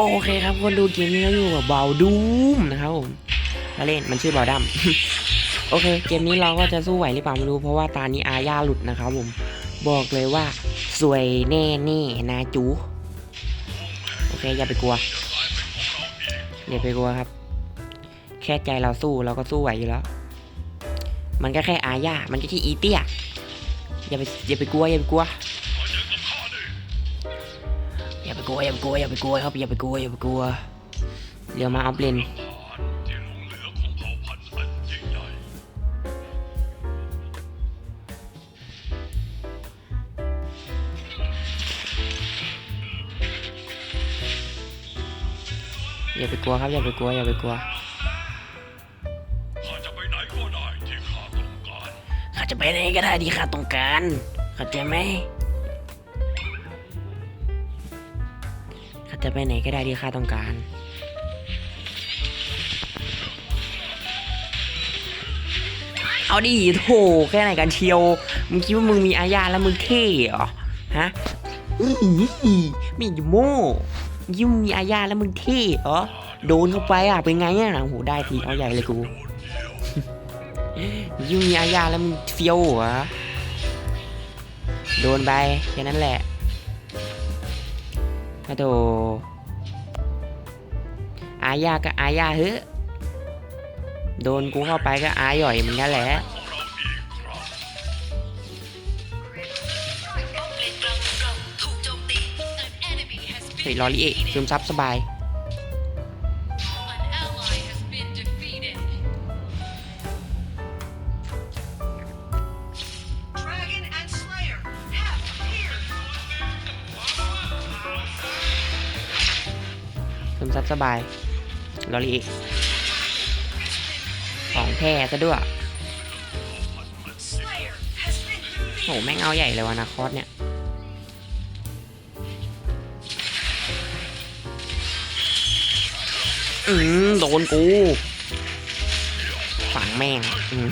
โอเคครับคนดูเกมนี้เราอยู่กับบาดูมนะครับผมมาเล่นมันชื่อบาดัมโอเค เกมนี้เราก็จะสู้ไหวหรือเปล่าไม่รู้เพราะว่าตานี้อาญาหลุดนะครับผมบอกเลยว่าสวยแน่แน่นาจูโอเคอย่าไปกลัวอย่าไปกลัวครับ แค่ใจเราสู้เราก็สู้ไหวอยู่แล้ว มันก็แค่อาญามันก็แค่อีเตี้ยอย่าไปอย่าไปกลัวอย่าไปกลัว อย่าไปกลัวอย่าไปกลัวอย่าไปกลัวครับอย่าไปกลัวอย่าไปกลัวเดี๋ยวมาอัพเลนอย่าไปกลัวครับอย่าไปกลัวอย่าไปกลัวข้าจะไปไหนก็ได้ที่ข้าต้องการข้าจะไปไหนก็ได้ที่ข้าต้องการเข้าใจไหม จะไปไหนก็ได้ที่ข้าต้องการ เอาดิโถแค่ไหนกันเชียว มึงคิดว่ามึงมีอาญาแล้วมึงเท่เหรอ ฮะอื้อหือไมีอยู่โม่มึงมึงมีอาญาแล้วมึงเท่เหรอ โดนเข้าไปอะเป็นไงอะโอ้โหได้ทีเอาใหญ่เลยกูมึงคิดว่ามีอาญาแล้วมึงเฟี้ยวเหรอ โดนไปแค่นั้นแหละ อะโถอาญาก็อาญาเฮ้อะโดนกูเข้าไปก็อาหย่อยเหมือนกันแหละ เฮ้ยลอรีเอะซึมซับสบาย สบายลอรีเอะของแท้ซะด้วย โห แม่งเอาใหญ่เลยวะนาคอสเนี่ย อืม โดนกู ฝังแม่งอืม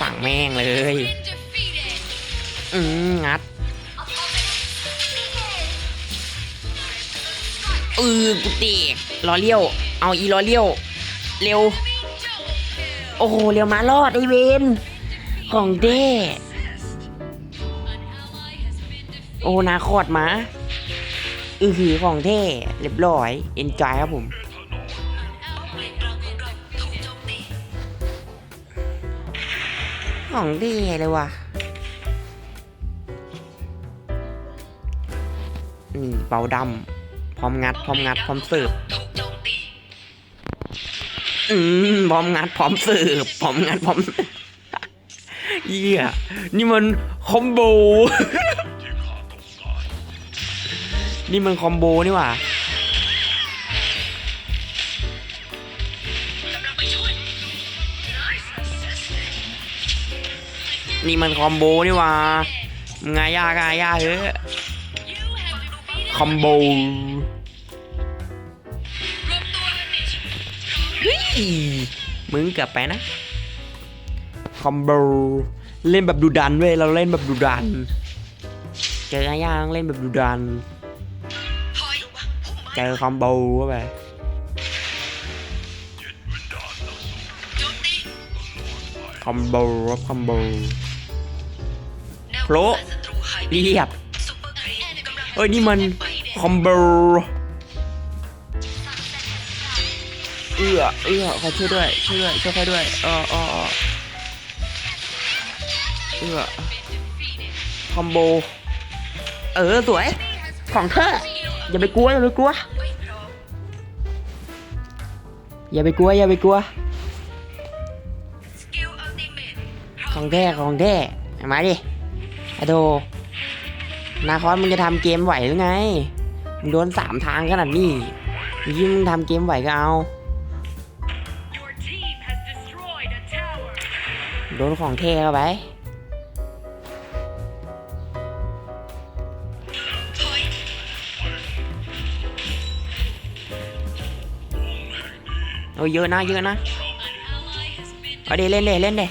ฝังแม่งเลย อืม งัด เออกูเตะรอเลี้ยว เอาอีรอเลี้ยว เร็ว โอ้โห เร็วมารอดไอเวนของเด้โอ้นาคอดมาอือหือของเท่เรียบร้อย เอ็นจอยครับผม ของดีเลยว่ะนี่เบาดำ ร้อมงัดพร้อมงัดพร้อมสิร์ฟอืมพร้อมงัดพร้อมสิร์ฟพร้อมงัดพร้อมเยี่ยนี่มันคอมโบ นี่มันคอมโบนี่หว่านี่มันคอมโบนี่หว่ามึงไงยากายากเฮ้ย คอมโบเฮ้ยมึงเกือบไปนะ คอมโบ เล่นแบบดูดันเว้ย เราเล่นแบบดูดัน เจออาญาต้องเล่นแบบดูดัน เจอคอมโบเข้าไปคอมโบครับคอมโบโผล่เรียบ เอ้ย นี่มัน คอมโบเอื้อเอื้อขอช่วยด้วย ช่วยด้วย ช่วยใครด้วยเออเออเออเอื้อคอมโบ เออ สวย ของเธอ อย่าไปกลัว อย่าไปกลัว อย่าไปกลัว อย่าไปกลัว ของแท้ของแท้มาดิอะโด นาคอสมึงจะทำเกมไหวหรือไง มึงโดนสามทางขนาดนี้ยิ่งมึงทำเกมไหวก็เอา Your team has destroyed a tower. โดนของเท่เข้าไปโอ้ยเยอะนะเยอะนะ เอาดิเล่นเดเล่นเด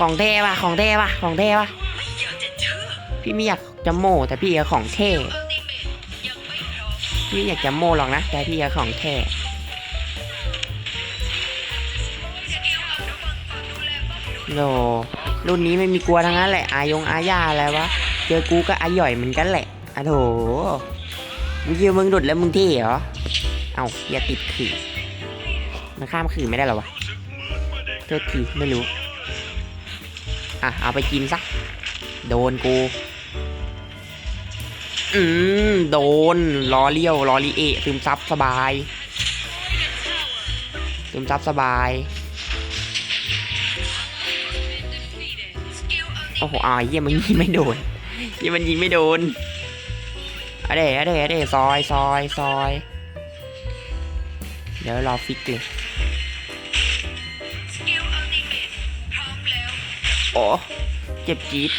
ของเท่ปะของเท่ปะของเท่ปะอยากจะพี่ไม่อยากจะโม่แต่พี่เอาของเท่พี่อยากจะโม่หรอกนะ แต่พี่เอาของเท่สกิลอัพระวังฝากดูแลป้อมหน่อยโลรุ่นนี้ไม่มีกลัวทั้งนั้นแหละ อายงอาญาอะไรวะ เจอกูก็อาหย่อยเหมือนกันแหละอะโถมึงคิดว่ามึงดุดแล้วมึงเท่เหรอ เอาอย่าติดขื่มันข้ามขื่ไม่ได้หรอวะโทษทีไม่รู้ อะ เอาไปกินซะ โดนกู อืม โดนล้อเลี้ยวล้อลีเอะซึมซับสบายซึมซับสบาย โอ้โหอ่าเยี่ยมันยิงไม่โดนเยี่ยมันยิงไม่โดนอะเดอะเดอะเดซอยซอยซอย เดี๋ยวรอฟิกเลย โอ้เจ็บจี๊ด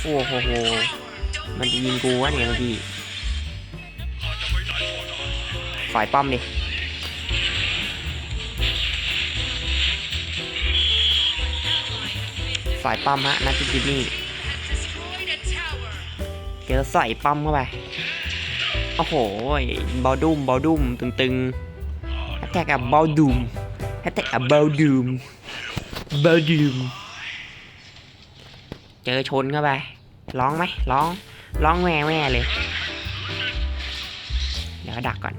โอ้โหโห มันจะยิงกูวะเนี่ยเมื่อกี้ฝ่ายป้อมดิฝ่ายป้อมฮะนัทจินี่ destroyed a tower เจอใส่ป้อมเข้าไป โอ้โหบอลดุมบอลดุมตึงๆแฮชแท็กกับบอลดุมแฮชแท็กกับบอลดุม บอลดุมเจอชนเข้าไป ร้องไหมร้อง ร้องแม่แม่เลย เดี๋ยวดักก่อน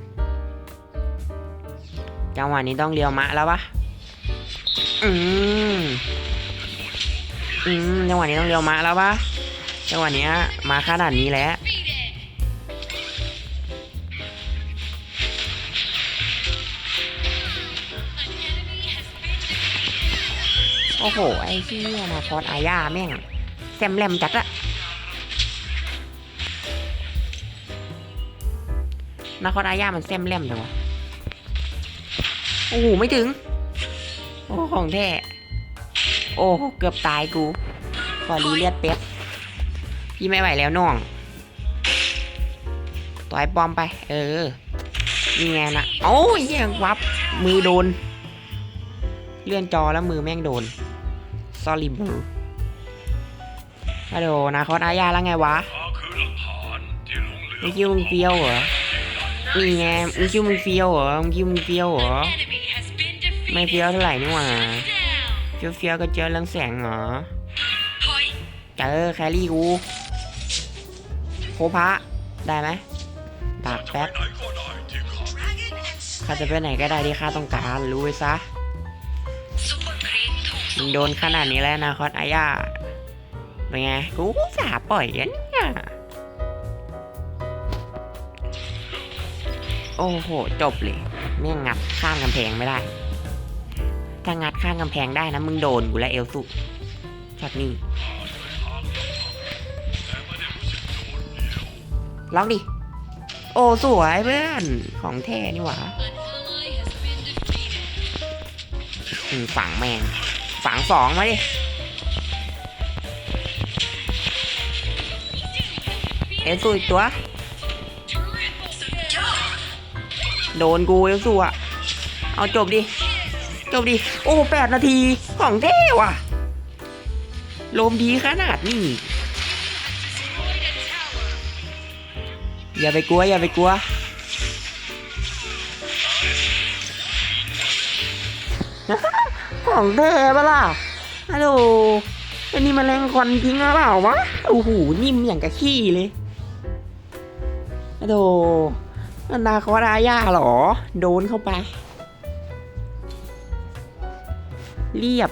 จังหวะนี้ต้องเลียวมะแล้วปะอืมอืมจังหวะนี้ต้องเลียวมะแล้วปะจังหวะนี้มาขนาดนี้แล้ว อ้โห ไอ้ที่นาคอสอาญาแม่งแซมแลมจัดอะนาคอสอาญามันแซมแลมจังวะโอ้โห ไม่ถึง โอ้ของแท้ โอ้เกือบตายกู ขอรีเลียดเป๊ปพี่ไม่ไหวแล้วน้อง ต่อยปอมไป เออนี่ไงนะโอ้ยยังวับ มือโดน เลื่อนจอแล้วมือแม่งโดน s o r r y bro ฮัลโหลนาคอสอาญาแล้วไงวะมึงคิดว่ามึงเฟี้ยวเหรอนี่ไงมึงคิดว่ามึงเฟี้ยวเหรอมึงคิดว่ามึงเฟี้ยวเหรอไม่เฟี้ยวเท่าไหร่นี่หว่าเฟี้ยวเฟี้ยวก็เจอเรื่องแสงเหรอเจอแครี่กูโคพระได้ไหมดักจะไปแป๊บข้าจะไปไหนก็ได้ที่ข้าต้องการรู้ไว้ซะ มึงโดนขนาดนี้แล้วนาคอสอาญาเป็นไง กูสาปล่อยกันเนี่ยโอ้โห จบเลยแม่งงัดข้ามกำแพงไม่ได้ ถ้างัดข้ามกำแพงได้นะ มึงโดนกูและเอลสุช็อตนี้ร้องดิ โอ้ สวยเพื่อน ของแท้นี่หว่าฝังแมง ฝังสองมาดิ เอลสูอีกตัว โดนกูเอลสูอะ เอาจบดิ จบดิ โอ้แปดนาทีของเท่ว่ะ ลมดีขนาดนี้ อย่าไปกลัว อย่าไปกลัว ของแท้ปะล่ะฮัลโหลอันนี้มันแรงควันจริงหรือเปล่าวะ โอ้โห นิ่มอย่างกะขี้เลยฮัลโหลมันาคอดาย่าหรอ โดนเข้าไป เรียบ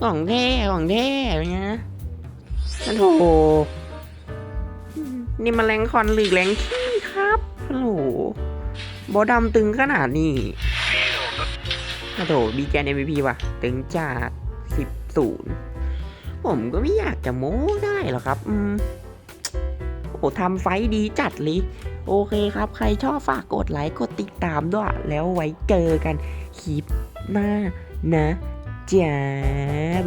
ของแท้ของแท้เป็นไงนะโอ้โหลนี่มันแรงคอนหรือแรงขี้ครับโอ้โหล บอดำตึงขนาดนี้โอ้โหบีแกน MVP ว่ะ ตึงจัดสิบศูนย์ผมก็ไม่อยากจะโม้ได้หรอกครับ อืมโอ้ทำไฟท์ดีจัดเลยโอเคครับ ใครชอบฝากกดไลค์กดติดตามด้วย แล้วไว้เจอกันคลิปหน้านะจ๊ะ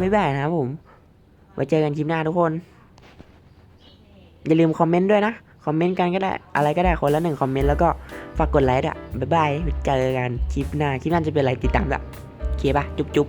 บ๊ายบายนะครับผม ไว้เจอกันคลิปหน้าทุกคน อย่าลืมคอมเมนต์ด้วยนะ คอมเมนต์กันก็ได้ อะไรก็ได้คนละหนึ่งคอมเมนต์แล้วก็ ฝากกดไลค์ด้ะบ๊ายบายเจอกันคลิปหน้าคลิปหน้าจะเป็นอะไรติดตามด้วยโอเคปะจุ๊บจุ๊บ